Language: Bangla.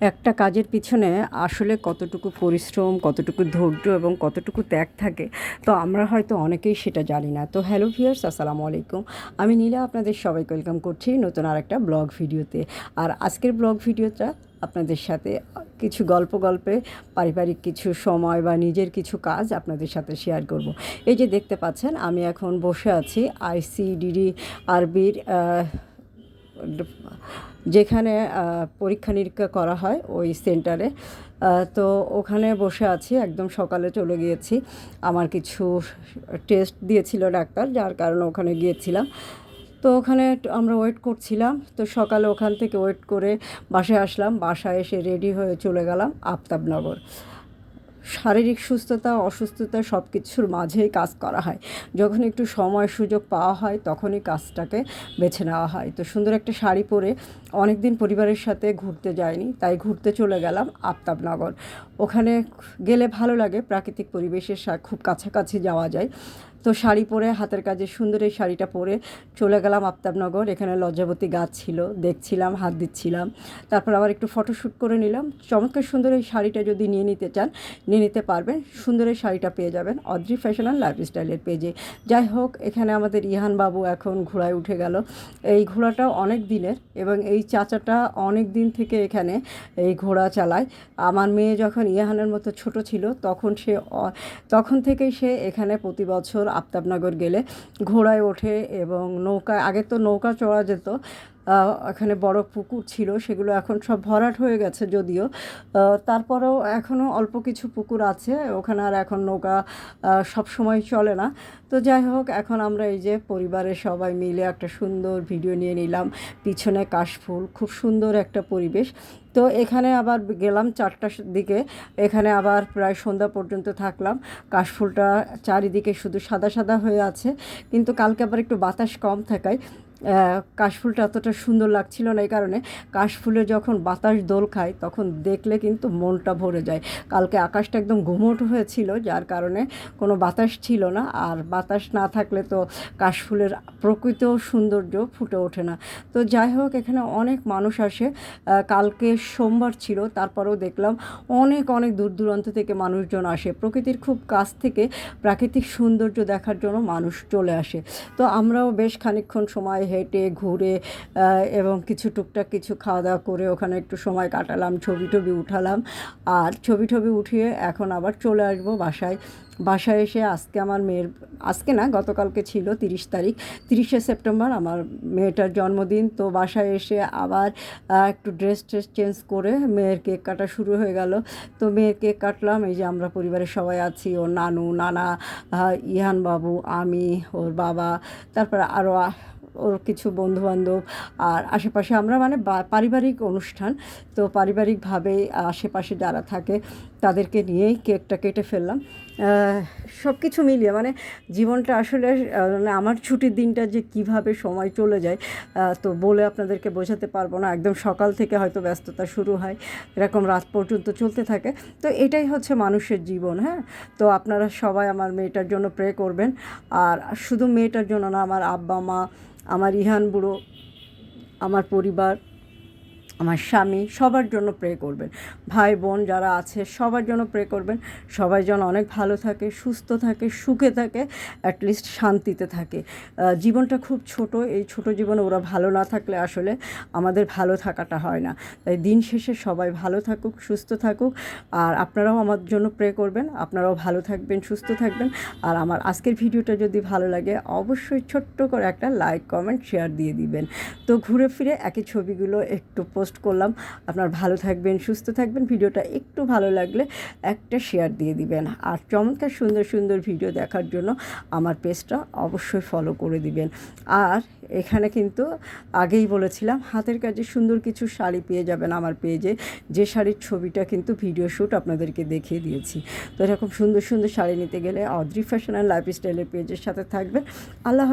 একটা কাজের পিছনে আসলে কতটুকু পরিশ্রম, কতটুকু ধৈর্য এবং কতটুকু ত্যাগ থাকে, তো আমরা হয়তো অনেকেই সেটা জানি না। তো হ্যালো ভিয়ার্স আসসালামু আলাইকুম। আমি নীলা, আপনাদের সবাইকে ওয়েলকাম করছি নতুন আর একটা ব্লগ ভিডিওতে। আর আজকের ব্লগ ভিডিওটা আপনাদের সাথে কিছু গল্প গল্পে, পারিবারিক কিছু সময় বা নিজের কিছু কাজ আপনাদের সাথে শেয়ার করব। এই যে দেখতে পাচ্ছেন, আমি এখন বসে আছি আইসিডিডি আরবির যেখানে পরীক্ষা নিরীক্ষা করা হয় ওই সেন্টারে। তো ওখানে বসে আছি, একদম সকালে চলে গিয়েছি। আমার কিছু টেস্ট দিয়েছিল ডাক্তার, যার কারণে ওখানে গিয়েছিলাম। তো ওখানে আমরা ওয়েট করছিলাম। তো সকালে ওখান থেকে ওয়েট করে বাসায় আসলাম। বাসায় এসে রেডি হয়ে চলে গেলাম আফতাবনগর। শারীরিক সুস্থতা, অসুস্থতা সব কিছুর মাঝেই কাজ করা হয়। যখন একটু সময় সুযোগ পাওয়া হয়, তখনই কাজটাকে বেছে নেওয়া হয়। তো সুন্দর একটা শাড়ি পরে অনেক দিন পরিবারের সাথে ঘুরতে যায়নি তাই ঘুরতে চলে গেলাম আফতাবনগর। ওখানে গেলে ভালো লাগে, প্রাকৃতিক পরিবেশের খুব কাছাকাছি যাওয়া যায়। তো শাড়ি পরে, হাতের কাজে সুন্দর এই শাড়িটা পরে চলে গেলাম আফতাবনগর। এখানে লজ্জাবতী গাছ ছিল, দেখছিলাম, হাত দিচ্ছিলাম। তারপর আবার একটু ফটোশ্যুট করে নিলাম। চমৎকার সুন্দর এই শাড়িটা যদি নিয়ে নিতে চান, নিয়ে নিতে পারবেন। সুন্দর এই শাড়িটা পেয়ে যাবেন অদ্রি ফ্যাশন অ্যান্ড লাইফস্টাইলের পেজে যাই হোক, এখানে আমাদের ইহান বাবু এখন ঘোড়ায় উঠে গেল। এই ঘোড়াটাও অনেক দিনের এবং এই চাচাটা অনেক দিন থেকে এখানে এই ঘোড়া চালায়। আমার মেয়ে যখন ইহানের মতো ছোট ছিল, তখন সে তখন থেকেই সে এখানে প্রতি বছর আফতাবনগর গেলে ঘোড়ায় ওঠে এবং নৌকা আগে তো নৌকা চড়া যেত এখানে বড় পুকুর ছিল, সেগুলো এখন সব ভরাট হয়ে গেছে যদিও। তারপরেও এখনও অল্প কিছু পুকুর আছে, ওখানে আর এখন নৌকা সব সময় চলে না। তো যাই হোক, এখন আমরা এই যে পরিবারের সবাই মিলে একটা সুন্দর ভিডিও নিয়ে নিলাম, পিছনে কাশফুল, খুব সুন্দর একটা পরিবেশ। তো এখানে আবার গেলাম চারটার দিকে, এখানে আবার প্রায় সন্ধ্যা পর্যন্ত থাকলাম। কাশফুলটা চারিদিকে শুধু সাদা সাদা হয়ে আছে, কিন্তু কালকে আবার একটু বাতাস কম থাকায় কাশফুলটা অতটা সুন্দর লাগছিল না এই কারণে। কাশফুলে যখন বাতাস দোল খায়, তখন দেখলে কিন্তু মনটা ভরে যায়। কালকে আকাশটা একদম ঘুমোট হয়েছিল, যার কারণে কোনো বাতাস ছিল না। আর বাতাস না থাকলে তো কাশফুলের প্রকৃত সৌন্দর্য ফুটে ওঠে না। তো যাই হোক, এখানে অনেক মানুষ আসে। কালকে সোমবার ছিল, তারপরেও দেখলাম অনেক অনেক দূর দূরান্ত থেকে মানুষজন আসে। প্রকৃতির খুব কাছ থেকে প্রাকৃতিক সৌন্দর্য দেখার জন্য মানুষ চলে আসে। তো আমরাও বেশ খানিকক্ষণ সময় হেঁটে, ঘুরে এবং কিছু টুকটাক কিছু খাওয়া দাওয়া করে ওখানে একটু সময় কাটালাম, ছবি টবি উঠালাম। আর ছবি টবি উঠিয়ে এখন আবার চলে আসব বাসায়। বাসায় এসে আজকে আমার মেয়ের, আজকে না, গতকালকে ছিল তিরিশ তারিখ। তিরিশে সেপ্টেম্বর আমার মেয়েটার জন্মদিন। তো বাসায় এসে আবার একটু ড্রেস ট্রেস চেঞ্জ করে মেয়ের কেক কাটা শুরু হয়ে গেল। তো মেয়ের কেক কাটলাম, এই যে আমরা পরিবারের সবাই আছি, ওর নানু, নানা ইহান বাবু, আমি, ওর বাবা, তারপর আরও ওর কিছু বন্ধুবান্ধব আর আশেপাশে আমরা মানে পারিবারিক অনুষ্ঠান, তো পারিবারিকভাবে আশেপাশে যারা থাকে তাদেরকে নিয়েই কেকটা কেটে ফেললাম। সব কিছু মিলিয়ে মানে জীবনটা আসলে মানে আমার ছুটির দিনটা যে কীভাবে সময় চলে যায় তো বলে আপনাদেরকে বোঝাতে পারব না। একদম সকাল থেকে হয়তো ব্যস্ততা শুরু হয়, এরকম রাত পর্যন্ত চলতে থাকে। তো এটাই হচ্ছে মানুষের জীবন হ্যাঁ? তো আপনারা সবাই আমার মেয়েটার জন্য প্রে করবেন। আর শুধু মেয়েটার জন্য না, আমার আব্বা মা আমার ইহান বুড়ো, আমার পরিবার আমার স্বামী সবার জন্য প্রে করবেন। ভাই, বোন যারা আছে, সবার জন্য প্রে করবেন। সবাই যেন অনেক ভালো থাকে, সুস্থ থাকে, সুখে থাকে অ্যাটলিস্ট শান্তিতে থাকে। জীবনটা খুব ছোট, এই ছোট জীবনে ওরা ভালো না থাকলে আসলে আমাদের ভালো থাকাটা হয় না। তাই দিন শেষে সবাই ভালো থাকুক, সুস্থ থাকুক, আর আপনারাও আমার জন্য প্রে করবেন। আপনারাও ভালো থাকবেন, সুস্থ থাকবেন। আর আমার আজকের ভিডিওটা যদি ভালো লাগে, অবশ্যই ছোট্ট করে একটা লাইক কমেন্ট শেয়ার দিয়ে দিবেন। তো ঘুরে ফিরে একই ছবিগুলো একটু পোস্ট করলাম। আপনার ভালো থাকবেন, সুস্থ থাকবেন। ভিডিওটা একটু ভালো লাগলে একটা শেয়ার দিয়ে দিবেন। আর চমৎকার, সুন্দর সুন্দর ভিডিও দেখার জন্য আমার পেজটা অবশ্যই ফলো করে দিবেন। আর এখানে কিন্তু আগেই বলেছিলাম, হাতের কাজে সুন্দর কিছু শাড়ি পেয়ে যাবেন আমার পেজে যে শাড়ির ছবিটা কিন্তু ভিডিও শ্যুট আপনাদেরকে দেখিয়ে দিয়েছি। তো এরকম সুন্দর সুন্দর শাড়ি নিতে গেলে অদ্রি ফ্যাশন অ্যান্ড লাইফস্টাইলের পেজের সাথে থাকবেন। আল্লাহ।